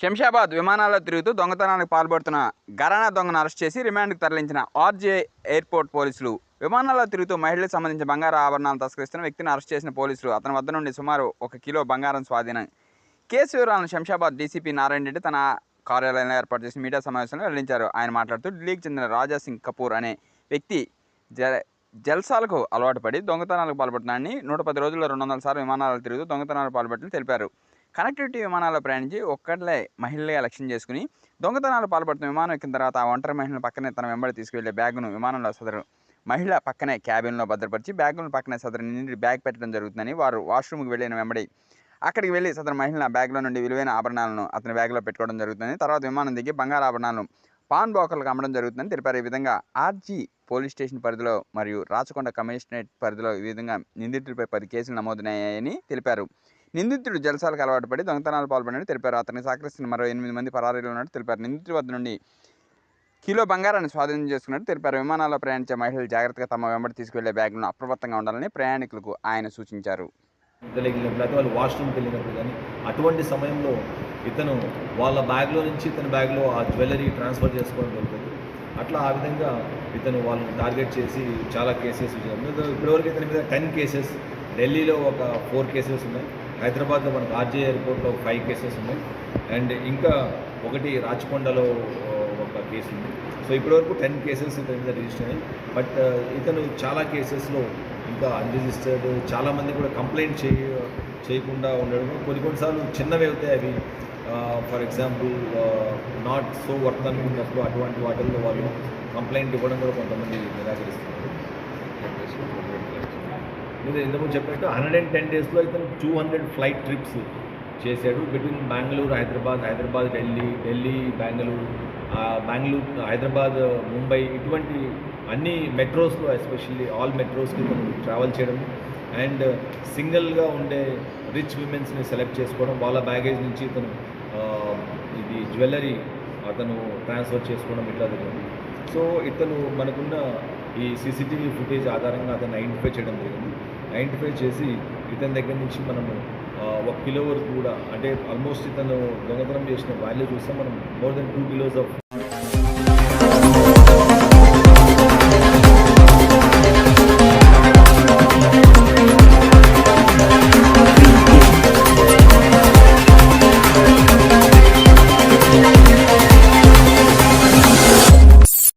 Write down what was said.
శంషాబాద్ విమానాల్లో తిరుగుతూ దొంగతనానికి పాల్పడుతున్న గరానా దొంగను అరెస్ట్ చేసి రిమాండ్కు తరలించిన ఆర్జే ఎయిర్పోర్ట్ పోలీసులు. విమానాల్లో తిరుగుతూ మహిళలకు సంబంధించిన బంగారు ఆభరణాలు తస్కరిస్తున్న వ్యక్తిని అరెస్ట్ చేసిన పోలీసులు. అతని వద్ద నుండి సుమారు ఒక కిలో బంగారం స్వాధీనం. కేసు వివరాలను శంషాబాద్ డీసీపీ నారాయణ రెడ్డి తన కార్యాలయంలో ఏర్పాటు చేసిన మీడియా సమావేశంలో వెల్లడించారు. ఆయన మాట్లాడుతూ ఢిల్లీకి చెందిన రాజా సింగ్ కపూర్ అనే వ్యక్తి జ జల్సాలకు అలవాటు పడి దొంగతనాలకు పాల్పడుతున్నాడని నూట పది రోజుల్లో రెండు వందల సార్లు విమానాలు తిరుగుతూ దొంగతనాలకు పాల్పడుతుందని తెలిపారు. కనెక్టివిటీ విమానాల్లో ప్రయాణించి ఒక్కట్లే మహిళలే లక్ష్యం చేసుకుని దొంగతనాలు పాల్పడుతున్న విమానం ఎక్కిన తర్వాత ఆ ఒంటరి మహిళను పక్కనే తన వెంబడి తీసుకువెళ్ళే బ్యాగును విమానంలో సదరు. మహిళ పక్కనే క్యాబిన్లో భద్రపరిచి బ్యాగులను పక్కనే సదరు నిండి బ్యాగ్ పెట్టడం జరుగుతుందని వారు వాష్రూమ్కి వెళ్ళిన వెంబడి. అక్కడికి వెళ్ళి సదరు మహిళ బ్యాగ్లో నుండి విలువైన ఆభరణాలను అతని బ్యాగ్లో పెట్టుకోవడం జరుగుతుంది. తర్వాత విమానం దిగి బంగారు ఆభరణాలను పాన్ బోకర్లకు అమ్మడం జరుగుతుందని తెలిపారు. ఈ విధంగా ఆర్జీ పోలీస్ స్టేషన్ పరిధిలో మరియు రాచకొండ కమిషనరేట్ పరిధిలో ఈ విధంగా నిందితుడిపై పది కేసులు నమోదయ్యాయని తెలిపారు. నిందితుడు జలసాలకు అలవాటు పడి దొంగతనాలు పాల్పడినట్టు తెలిపారు. అతన్ని సహకరిస్తున్న మరో ఎనిమిది మంది పరారీలో ఉన్నట్టు తెలిపారు. నిందితుడి వద్ద నుండి కిలో బంగారాన్ని స్వాధీనం చేసుకున్నట్టు తెలిపారు. విమానాల్లో ప్రయాణించే మహిళలు జాగ్రత్తగా తమ వెంబడి తీసుకువెళ్ళే బ్యాగులను అప్రమత్తంగా ఉండాలని ప్రయాణికులకు ఆయన సూచించారు. వెళ్ళినప్పుడు వాళ్ళు వాష్రూమ్కి వెళ్ళినప్పుడు కానీ అటువంటి సమయంలో ఇతను వాళ్ళ బ్యాగ్లో నుంచి ఇతని బ్యాగ్లో ఆ జ్యువెలరీ ట్రాన్స్ఫర్ చేసుకోవడం జరుగుతుంది. అట్లా ఆ విధంగా ఇతను వాళ్ళని టార్గెట్ చేసి చాలా కేసెస్ ఇప్పటివరకు ఇతని మీద టెన్ కేసెస్ ఢిల్లీలో ఒక ఫోర్ కేసెస్ ఉన్నాయి. హైదరాబాద్లో మనకు ఆర్జే ఎయిర్పోర్ట్లో ఫైవ్ కేసెస్ ఉన్నాయి. అండ్ ఇంకా ఒకటి రాచకొండలో ఒక కేసు ఉంది. సో ఇప్పటివరకు టెన్ కేసెస్ ఇతని మీద రిజిస్టర్ అయ్యాయి బట్ ఇతను చాలా కేసెస్లో ఇంకా అన్రిజిస్టర్డ్ చాలామంది కూడా కంప్లైంట్ చేయ చేయకుండా ఉండడం. కొన్ని కొన్నిసార్లు చిన్నవి అవుతాయి అవి. For example not so worth అనుకున్నప్పుడు అటువంటి వాటిల్లో వాళ్ళు కంప్లైంట్ ఇవ్వడం కూడా కొంతమంది నిరాకరిస్తారు. నేను ఇంతకుముందు చెప్పినట్టు హండ్రెడ్ అండ్ టెన్ డేస్లో ఇతను టూ హండ్రెడ్ ఫ్లైట్ ట్రిప్స్ చేశాడు. బిట్వీన్ బెంగళూరు హైదరాబాద్ హైదరాబాద్ ఢిల్లీ ఢిల్లీ బెంగళూరు బెంగళూరు హైదరాబాద్ ముంబై ఇటువంటి అన్ని మెట్రోస్లో ఎస్పెషల్లీ ఆల్ మెట్రోస్కి ట్రావెల్ చేయడం అండ్ సింగిల్గా ఉండే రిచ్ విమెన్స్ని సెలెక్ట్ చేసుకోవడం వాళ్ళ బ్యాగేజ్ నుంచి ఇతను ఇది జ్యువెలరీ అతను ట్రాన్స్ఫర్ చేసుకోవడం ఇట్లా జరిగింది. సో ఇతను మనకున్న ఈ సీసీటీవీ ఫుటేజ్ ఆధారంగా అతను ఐడెంటిఫై చేయడం జరిగింది. ఐడెంటిఫై చేసి ఇతని దగ్గర నుంచి మనము ఒక కిలో వరకు కూడా అంటే ఆల్మోస్ట్ ఇతను దొంగతనం చేసిన వాల్యూ చూస్తే మనం more than two kilos of